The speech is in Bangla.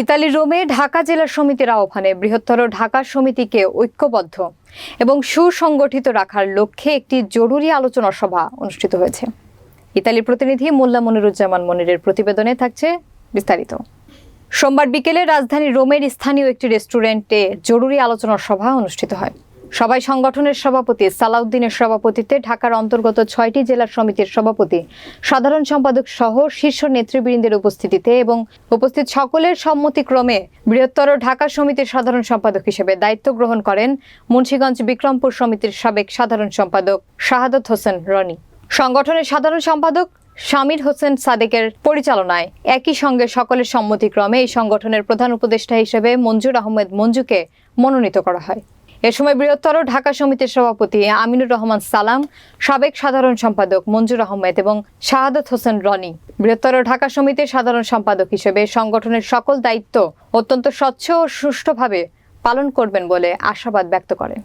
ইতালির রোমে ঢাকা জেলা সমিতির আহ্বানে বৃহত্তর ঢাকা সমিতিকে ঐক্যবদ্ধ এবং সুসংগঠিত রাখার লক্ষ্যে একটি জরুরি আলোচনা সভা অনুষ্ঠিত হয়েছে। ইতালির প্রতিনিধি মোল্লা মনিরুজ্জামান মনিরের প্রতিবেদনে থাকছে বিস্তারিত। সোমবার বিকেলে রাজধানী রোমের স্থানীয় একটি রেস্টুরেন্টে জরুরি আলোচনা সভা অনুষ্ঠিত হয়। সবাই সংগঠনের সভাপতি, সালাউদ্দিনের সভাপতিত্বে ঢাকার অন্তর্গত ছয়টি জেলা সমিতির সভাপতি, সাধারণ সম্পাদক সহ শীর্ষ নেতৃবৃন্দের উপস্থিতিতে এবং উপস্থিত সকলের সম্মতিক্রমে বৃহত্তর ঢাকা সমিতির সাধারণ সম্পাদক হিসেবে দায়িত্ব গ্রহণ করেন মুন্সীগঞ্জ বিক্রমপুর সমিতির সাবেক সাধারণ সম্পাদক শাহাদত হোসেন রনি। সংগঠনের সাধারণ সম্পাদক শামির হোসেন সাদেকের পরিচালনায় একই সঙ্গে সকলের সম্মতিক্রমে এই সংগঠনের প্রধান উপদেষ্টা হিসেবে মঞ্জুর আহমেদ মঞ্জুকে মনোনীত করা হয়। এ সময় বৃহত্তর ঢাকা সমিতির সভাপতি আমিনুর রহমান সালাম, সাবেক সাধারণ সম্পাদক মঞ্জুর আহমেদ এবং শাহাদত হোসেন রনি। বৃহত্তর ঢাকা সমিতির সাধারণ সম্পাদক হিসেবে সংগঠনের সকল দায়িত্ব অত্যন্ত স্বচ্ছ ও সুষ্ঠুভাবে পালন করবেন বলে আশাবাদ ব্যক্ত করেন।